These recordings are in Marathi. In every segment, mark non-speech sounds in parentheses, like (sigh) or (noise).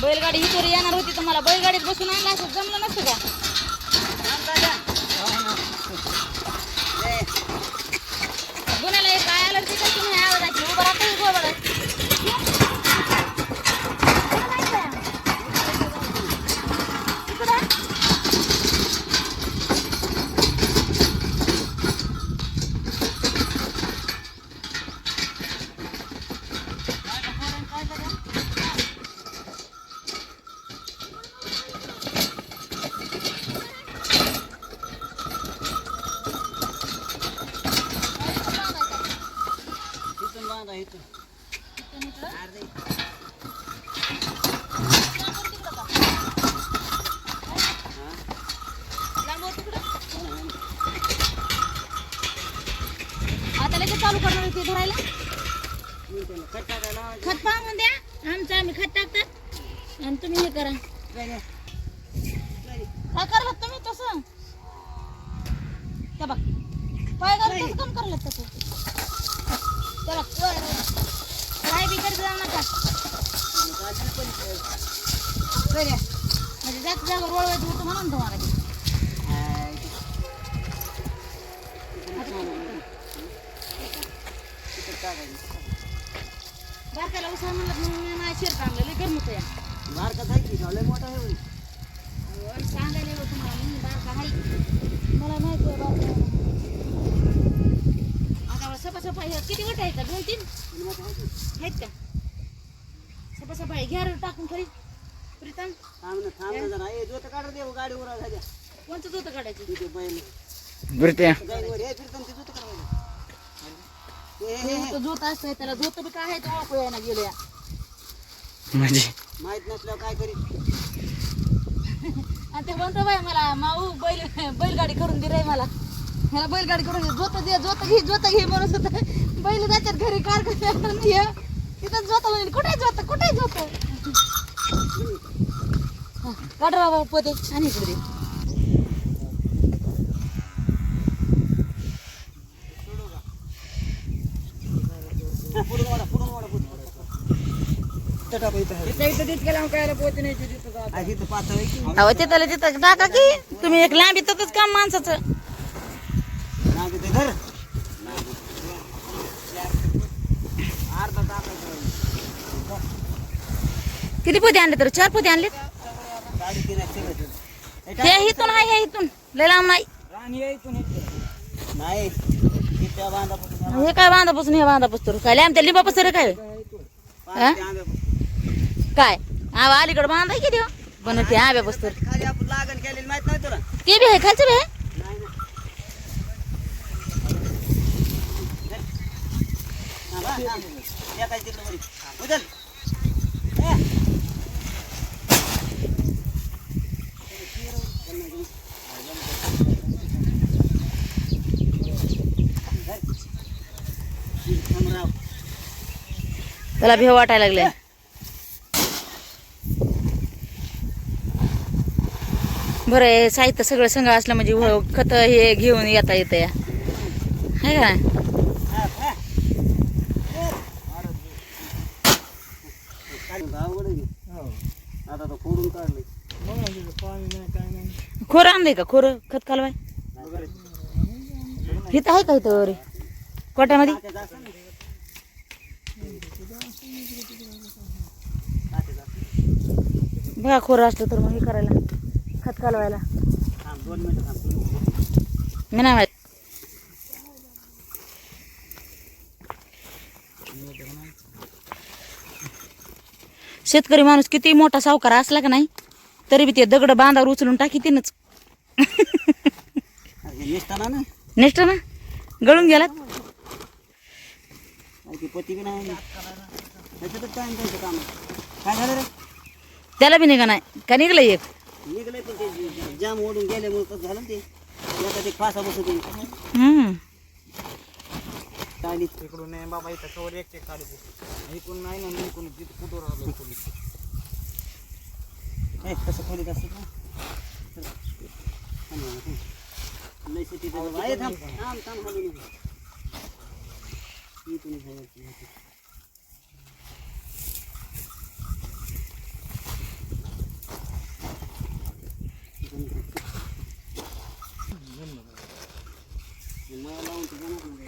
बैलगाडी इथवर येणार होती तुम्हाला बैलगाडीत बसून आणला असं जमलं नसतं का गुन्ह्याला एक काय आलं ते कसं नाही आवडायची उभं राहतं उभं राहतं. इथून बांधा आता लगेच चालू करणार होती धरायला. खट टाकायला लावायचं. खत पाहून द्या. आमचं आम्ही खत टाकतात. आणि तुम्ही हे करा. काय नाही. काय करलात तुम्ही तसं? त्या बघ. पाय घालून कसं काम करलात तसं त्या बघ काय बी करत जाऊ नका चालतं पण ते. बरं म्हणजे जास्त जागा वळवायचं होतं म्हणून तुम्हाला ते. आहे. बारकाला उसळ म्हणलं मी नाही शिर चांगलं लय गरम होतं या बारका जाय की लय मोठा आहे. अहो, सांगायला येऊ तुम्हाला मी बारका आहे मला माहिती आहे बारका आहे. आता सपा सपा हे किती गट आहेत? दोन तीन आहे? आहेत का सपा सपा हे घ्या रे टाकून खरी प्रीतम? थांब ना थांब ना जरा. ए जोत काढ दे गाडी उरा झाल्या कोणतं होतं काढायचं? तिथे बैल. बुरट्या गाडीवर हे फिरताना ते जोत तो जोत असतोय त्याला जोत बी काय आहे तो ओळखू यायला गेलो या म्हणजे? माहीत नसल्यावर काय करीत? आणि ते म्हणतो बाय मला माऊ बैल बैलगाडी करून दे रे मला. मला बैलगाडी करून दे. जोत दे जोत घे जोत घे म्हणत होतं बैल जातात घरी कार ये तिथं जोत म्हणजे कुठे जोत कुठे जोत? काढ बाबा पोते आणि इकडे टाका की अहो तिथं तिथं टाका की. तुम्ही एक लांबी तसंच काम माणसाचं? किती पोते आणले तर? चार पोते आणले गाडी तीन आहे सगळं. हे. हे इथून आहे हे इथून लय लांब नाही नाही इथं बांधापासून या हे काय बांधापासून हे बांधापासून काय लांब त्या लिंबापासून काय पाच ते आंब्यापासून. काय हा अलीकडे बांधाय किती हो? पण ते आव्या बसतो खाली आपण लागण केलेली माहीत नाही तुला ते बी आहे खालचं बी आहे नाही ना. हा. या काय तिकडं वरी. उचल. त्याला भेव वाटायला लागले. बरं साहित्य सगळं संघ असलं म्हणजे खत हे घेऊन येता येतं या आहे का? खोर आहे खोरं आणलंय का? खोरं? खत कालवाय? इथं आहे का इथं रे कोट्यामध्ये तात्याचं असं ना. तात्याचं असं. बघा खोरं असलं तर मग हे करायला. खत कालवायला. मी नाही माहीत. शेतकरी माणूस किती मोठा सावकार असला का नाही तरी बी ते दगड बांधावर उचलून टाकी तीनच. अरे ना? गळून गेला पती बी नाही. काम? काय झालं रे? त्याला बी निघा नाही. का निघलं एक? निघलंय पण ते जाम ओढून गेल्यामुळे कसं झालं ना ते? ते फासा बसत हम्म. चालीस. तिकडून नाही बाबा इथं कवर एक एक इकडून नाही ना इकडून तिथं कुठं राहिलो ए कसं खोलीत असतं का? थांब, थांब. लय शेती ते बाबा. ए, थांब थांब थांब. हलू नको. इथून जायचं, इथून.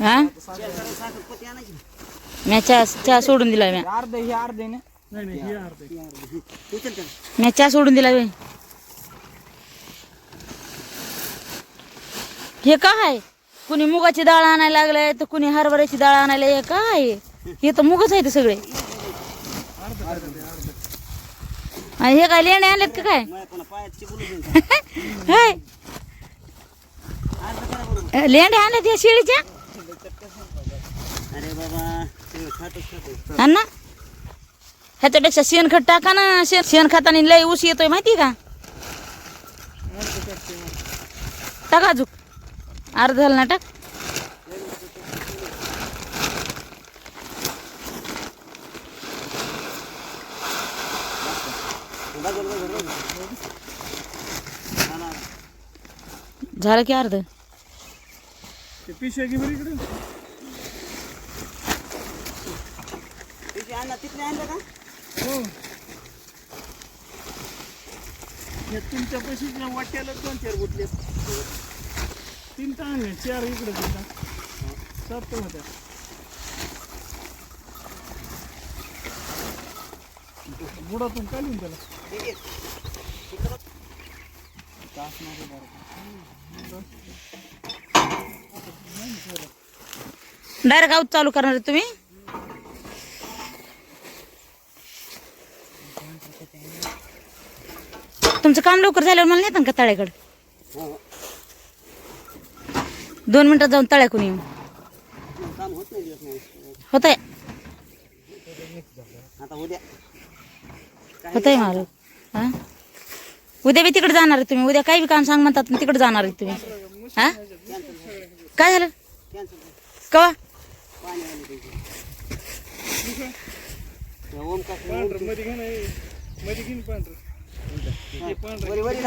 हा? चहा चहा सोडून दिला म्या. अर्ध हे अर्ध आहे ना? नाही नाही हे अर्ध. उचल त्याला म्या चहा सोडून दिला. हे काय कुणी मुगाची डाळ आणायला लागलंय तर कुणी हरभऱ्याची डाळ आणायला हे काय हे तर मुगच आहे ते सगळे. आणि हे काय लेणे आणलेत का काय (laughs) मला कोणा पायात चिपळून देईन. हाय अर्ध करा बरोबर लेंडे आणलेत या शेळीच्या? अरे बाबा सगळं खातच खातच. हा ना? ह्याच्यापेक्षा शेणखत टाका ना शेण शेणखताने लय ऊस येतोय माहिती का? टाका अजूक अर्ध झालं ना टाक. बघल बघल बघल हा ना. झालं की अर्ध तिथे आणला तिथे आणलं का? तुमच्या पैसे वाट्याला दोन चार गुटले तीन ताण चार इकडे देता सात तर होत्या. बुडातून काढून त्याला. ठीक आहे डायरेक्ट आऊट चालू करणार आहे तुम्ही? तुमचं काम लवकर झाल्यावर मला नाही का तळ्याकडे? दोन मिनिटात जाऊन तळ्याकून येऊ. होत आहे होत आहे उद्या मला. हा? उद्या बी तिकडे जाणार आहे तुम्ही. उद्या काही बी काम सांग म्हणतात ना तिकडे जाणार आहे तुम्ही. हा? काय झालं? कॅन्सल कवा? ओम का पांढरं मध्ये घे ना. मध्ये घेईन पांढरं. पांढरं. वरी वरी